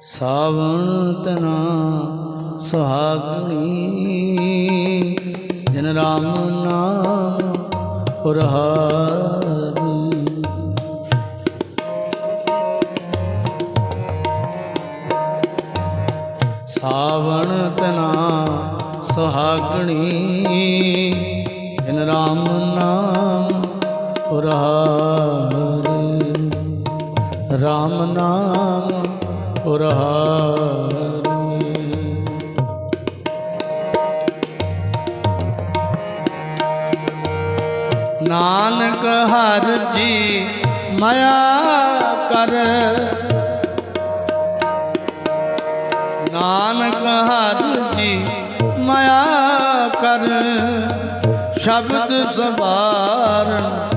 ਸਾਵਣ ਤਨਾ ਸੁਹਾਗਣੀ, ਜਨ ਰਾਮ ਨਾਮ ਉਰਹਾਰੀ ਸਾਵਣ ਤਨਾ ਸੁਹਾਗਣੀ, ਜਨ ਰਾਮ ਨਾਮ ਉਰਹਾਰੀ ਰਾਮ ਨਾਮ ਉਰਹਾਰੀ ਨਾਨਕ ਹਰ ਜੀ ਮਾਇਆ ਕਰ। ਨਾਨਕ ਹਰ ਜੀ ਮਾਇਆ ਕਰ। ਸ਼ਬਦ ਸਵਾਰਨ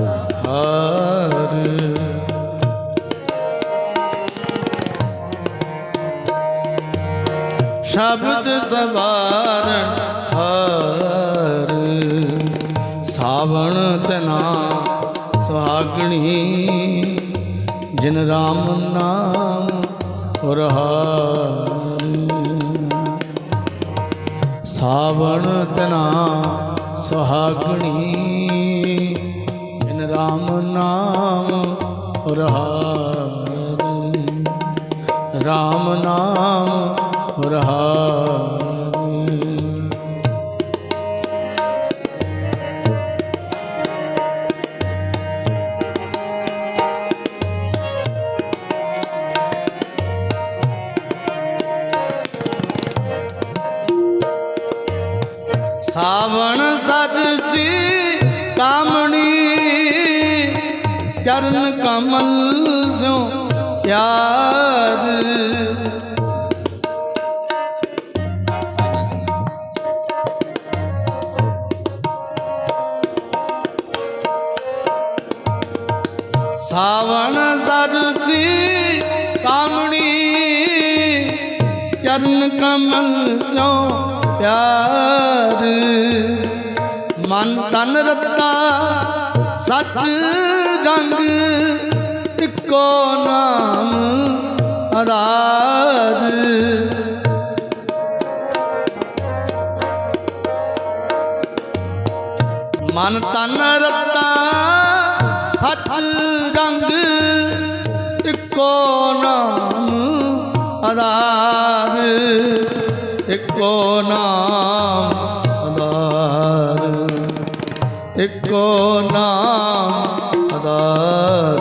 ਸ਼ਬਦ ਸਵਾਰਨ ਹਰ। ਸਾਵਣ ਤਨਾ ਸੁਹਾਗਣੀ, ਜਿਨ ਰਾਮ ਨਾਮ ਉਰਹਾਰੀ ਸਾਵਣ ਤਨਾ ਸੁਹਾਗਣੀ, ਜਿਨ ਰਾਮ ਨਾਮ ਉਰਹਾਰੀ ਰਾਮ ਨਾਮ ਉਰਹਾਰੀ ਸਾਵਣ ਸਤ ਸੀ ਕਾਮਣੀ ਚਰਨ ਕਮਲ ਸਿਓ ਪਿਆਰ। ਚਰਨ ਕਮਲ ਸੋ ਪਿਆਰ। ਮਨ ਤਨ ਰਤਾ ਸੱਚ ਰੰਗ, ਇੱਕੋ ਨਾਮ ਆਧਾਰ। ਮਨ ਤਨ ਰਤਾ ਸੱਚ ਰੰਗ, ਇੱਕੋ ਨਾਮ ਆਧਾਰ ਇੱਕੋ ਨਾਮ ਆਧਾਰ। ਇੱਕੋ ਨਾਮ ਆਧਾਰ।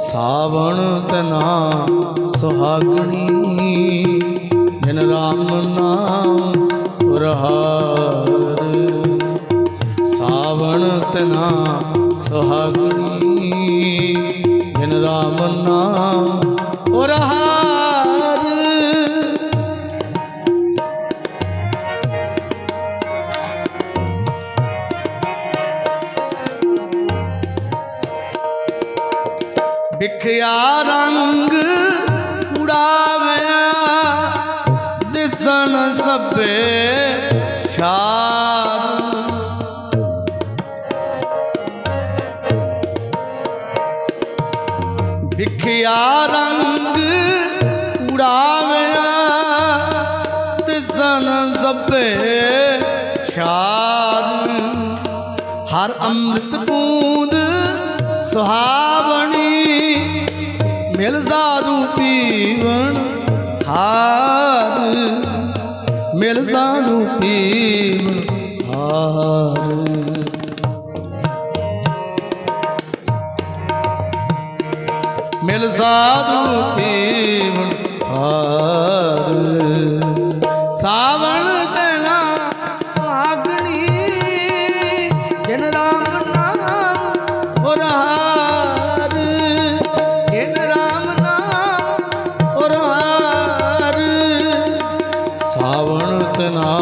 ਸਾਵਣ ਤਨਾ ਸੁਹਾਗਣੀ ਜਨ ਰਾਮ ਨਾਮ ਵਿਖਿਆ ਰੰਗ ਉਡਾਵਿਆ, ਦਿਸਣ ਸਭੇ ਸ਼ਾਰ ਵਿਖਿਆ ਰੰਗ ਉਡਾਵਿਆ, ਦਿਸਣ ਸਭੇ ਸ਼ਾਰ ਹਰ ਅੰਮ੍ਰਿਤ ਬੂੰਦ ਸੁਹਾਵਣ ਮਿਲ ਸਾਧੂ ਪੀਵਣ ਹਾਰ। ਮਿਲ ਸਾਧੂ ਪੀਵਣ ਹਾਰ। ਮਿਲ ਸਾਧੂ ਪੀਵਣ ਸਾਵਣ ਤਨਾ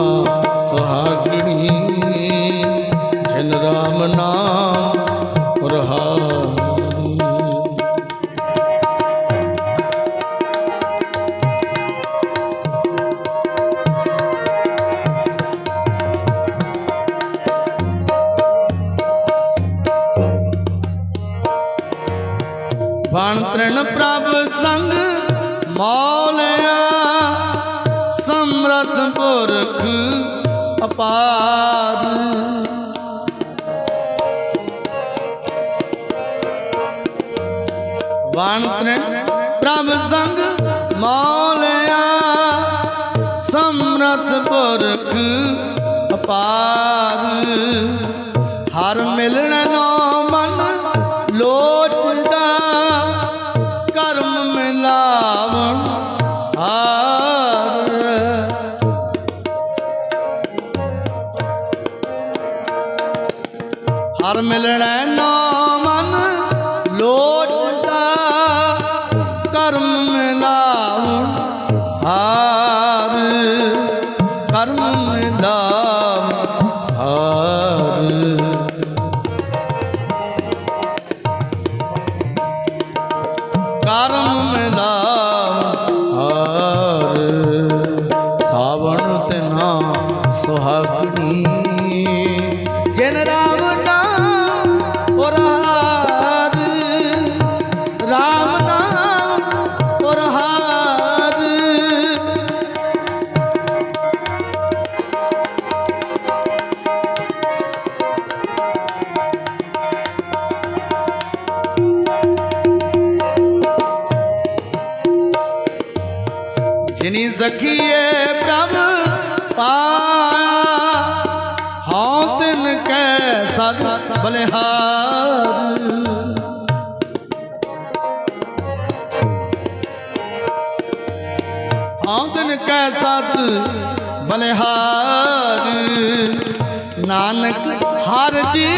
ਸੁਹਾਗਣੀ। ਜਨ ਰਾਮ ਨਾਮ ਰਹਾਰੀ ਬਣ ਤ੍ਰਿਣ ਸੰਗ ਮਾ ਸਮਰਥ ਪੁਰਖ ਅਪਾਰ ਬਾਣ ਤ੍ਰਿਣ ਪ੍ਰਭ ਸੰਗ ਮੌਲਿਆ ਸਮਰਤ ਪੁਰਖ ਅਪਾਰ ਹਰ ਮਿਲਣ ਨੋ ਹਰ ਮਿਲਣਾ ਨਾ ਮਨ ਲੋਟਦਾ, ਕਰਮ ਮਿਲਾਵਣ ਹਾਰ, ਕਰਮ ਮਿਲਾਵਣ ਹਾਰ। ਕਰਮ ਮਿਲਾਵ ਹਾਰ। ਸਾਵਣ ਤੇ ਨਾ ਸੁਹਾਗਣੀ ਜਿਨੀ ਸਖੀਏ ਪ੍ਰਭ ਪਾਇਆ। ਹਉ ਤਿਨ ਕੈ ਸਦ ਬਲਿਹਾਰ। ਹਉ ਤਿਨ ਕੈ ਸਦ ਬਲਿਹਾਰ। ਨਾਨਕ ਹਰ ਜੀ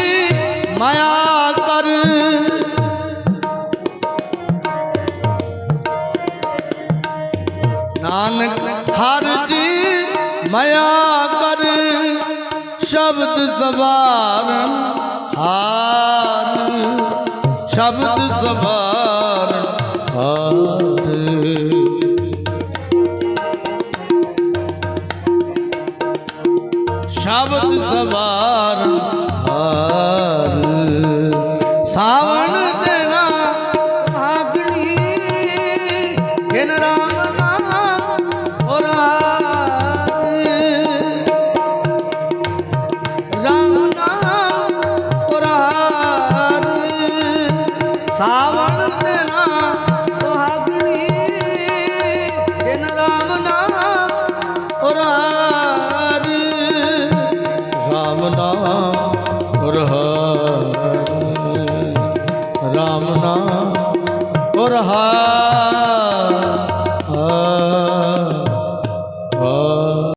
ਮਾਇਆ ਪਰ ਮਾਇਆ ਕਰ ਸ਼ਬਦ ਸਵਾਰ ਹਾਰ ਸ਼ਬਦ ਸਵਾਰ ਹਾਰ। ਸ਼ਬਦ ਸਵਾਰਨ ਹਾਰ। ਸਾਵਣ ਤੇਰਾ ਸੁਹਾਗਣੀ ਜਿਨ ਰਾਮ ਨਾਮ ਔਰ ਰਾਮ ਨਾਮ ਔਰ ਰਾਮ ਨਾਮ ਔਰ